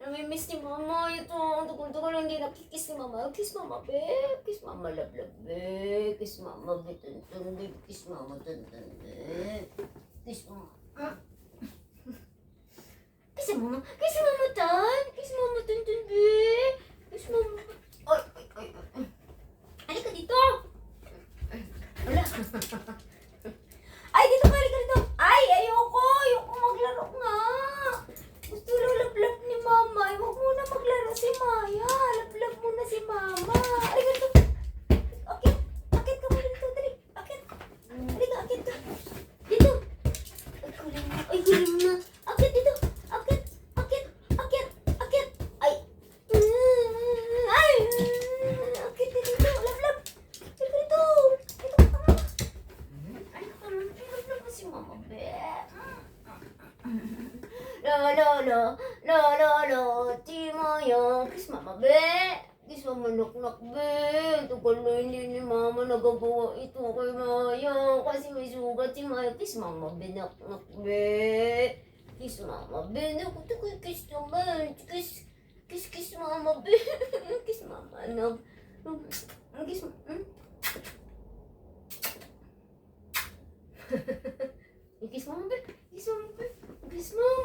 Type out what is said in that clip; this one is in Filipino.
namimiss ni mama. Ito, ang tagal-tagal hindi nakikiss ni mama. Kiss mama, be. Kiss mama, love, love, be. Kiss mama, be, tun, tun, be. Kiss mama, tun, tun. Kiss mama. Ah. Kiss mama. Kiss mama, tan. Kiss mama, tun, tun. Kiss mama. Ay, ay, ay, ay. Halika dito. Wala. Ay, dito ka, ロロロロロロロティモヨクシママベー。Kiss mama, nak, nak, be. Tagal na hindi ni mama nagagawa ito kay Maya. Kasi may sugat si Maya. Kiss mama, be. Nak, nak, be. Kiss mama, be. Nak, tagal kiss naman. Kiss, kiss, kiss mama, be. kiss mama, nak. Kiss, hmm? Kiss mama, be. Kiss mama, be. Kiss mama.